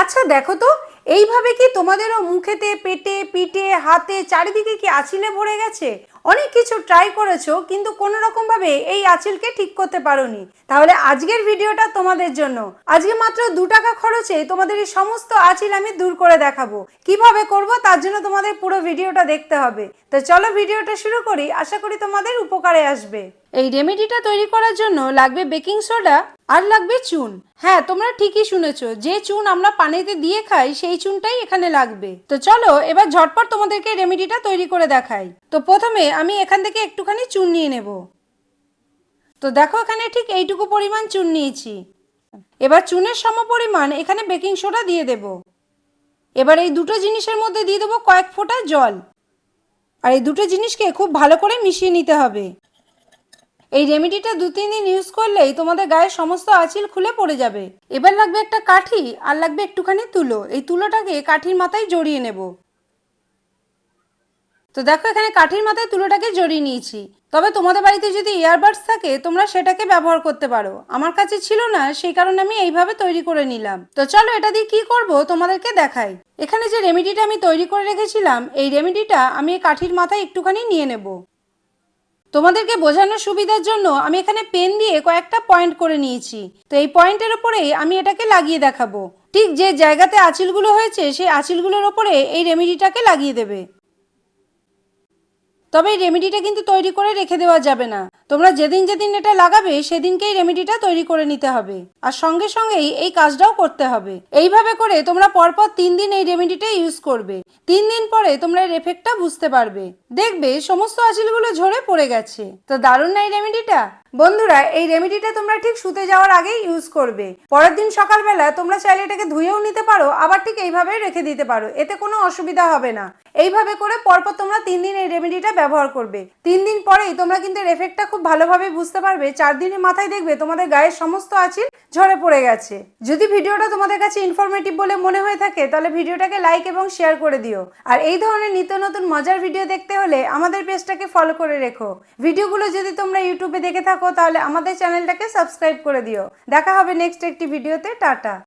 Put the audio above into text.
আচ্ছা দেখো তো এইভাবে কি তোমাদেরও মুখেতে, পেটে, পিঠে, হাতে চারিদিকে কি আঁচিলে ভরে গেছে? অনেক কিছু ট্রাই করেছ, কিন্তু কোনো রকম ভাবে এই আঁচিলকে ঠিক করতে পারোনি। তাহলে আজকের ভিডিওটা তোমাদের জন্য। আজকে মাত্র দু টাকা খরচে তোমাদের এই সমস্ত আঁচিল আমি দূর করে দেখাবো। কীভাবে করব তার জন্য তোমাদের পুরো ভিডিওটা দেখতে হবে। তো চলো ভিডিওটা শুরু করি, আশা করি তোমাদের উপকারে আসবে। এই রেমেডিটা তৈরি করার জন্য লাগবে বেকিং সোডা আর লাগবে চুন। হ্যাঁ তোমরা ঠিকই শুনেছো, যে চুন আমরা পানিতে দিয়ে খাই, সেই চুনটাই এখানে লাগবে। তো চলো, এবার ঝটপট তোমাদেরকে রেমেডিটা তৈরি করে দেখাই। তো প্রথমে আমি এখান থেকে একটুখানি চুন নিয়ে নেব। তো দেখো এখানে ঠিক এইটুকু পরিমাণ চুন নিয়েছি। এবার চুনের সম পরিমাণ এখানে বেকিং সোডা দিয়ে দেব। এবার এই দুটো জিনিসের মধ্যে দিয়ে দেবো কয়েক ফোঁটা জল। আর এই দুটো জিনিসকে খুব ভালো করে মিশিয়ে নিতে হবে। এই রেমেডিটা দু, তিন দিন ইউজ করলেই তোমাদের গায়ের সমস্ত আঁচিল খুলে পড়ে যাবে। এবার লাগবে একটা কাঠি আর লাগবে একটুখানি তুলো। এই তুলোটাকে কাঠির মাথায় জড়িয়ে নেব। তো দেখো এখানে কাঠির মাথায় তুলোটাকে জড়িয়ে নিয়েছি। তবে তোমাদের বাড়িতে যদি ইয়ারবাডস থাকে, তোমরা সেটাকে ব্যবহার করতে পারো। আমার কাছে ছিল না, সেই কারণে আমি এইভাবে তৈরি করে নিলাম। তো চলো এটা দিয়ে কি করব তোমাদেরকে দেখাই। এখানে যে রেমেডিটা আমি তৈরি করে রেখেছিলাম, এই রেমেডিটা আমি কাঠির মাথায় একটুখানি নিয়ে নেব। তোমাদেরকে বোঝানোর সুবিধার জন্য আমি এখানে পেন দিয়ে কয়েকটা পয়েন্ট করে নিয়েছি। তো এই পয়েন্টের ওপরেই আমি এটাকে লাগিয়ে দেখাবো। ঠিক যে জায়গাতে আঁচিলগুলো হয়েছে, সেই আঁচিলগুলোর ওপরে এই রেমেডিটাকে লাগিয়ে দেবে। তবে এই রেমেডিটা কিন্তু তৈরি করে রেখে দেওয়া যাবে না। তোমরা যেদিন যেদিন এটা লাগাবে, সেদিনকেই রেমেডিটা তৈরি করে নিতে হবে। আর সঙ্গে সঙ্গেই এই কাজটাও করতে হবে। এইভাবে করে তোমরা পরপর তিন দিন এই রেমেডিটা ইউজ করবে। তিন দিন পরে তোমরা এর এফেক্টটা বুঝতে পারবে। দেখবে সমস্ত আঁচিলগুলো ঝরে পড়ে গেছে। তো দারুণ না এই রেমেডিটা বন্ধুরা, এই রেমেডিটা তোমরা ঠিক শুতে যাওয়ার আগেই ইউজ করবে। পরের দিন সকালবেলা তোমরা চাইলে এটাকে ধুয়েও নিতে পারো, আবার ঠিক এইভাবে রেখে দিতে পারো। এতে কোনো অসুবিধা হবে না। এইভাবে করে পরপর তোমরা তিন দিন এই রেমেডিটা ব্যবহার করবে। তিন দিন পরেই তোমরা কিন্তু এর এফেক্টটা খুব ভালোভাবে বুঝতে পারবে, চার দিনের মাথায় দেখবে তোমাদের গায়ের সমস্ত আঁচিল ঝরে পড়ে গেছে। যদি ভিডিওটা তোমাদের কাছে ইনফরমেটিভ বলে মনে হয়ে থাকে, তাহলে ভিডিওটাকে লাইক এবং শেয়ার করে দিও। আর এই ধরনের নিত্য নতুন মজার ভিডিও দেখতে হলে আমাদের পেজটাকে ফলো করে রেখো। ভিডিওগুলো যদি তোমরা ইউটিউবে দেখে থাকো, তাহলে আমাদের চ্যানেলটাকে সাবস্ক্রাইব করে দিও। দেখা হবে নেক্সট একটি ভিডিওতে টাটা।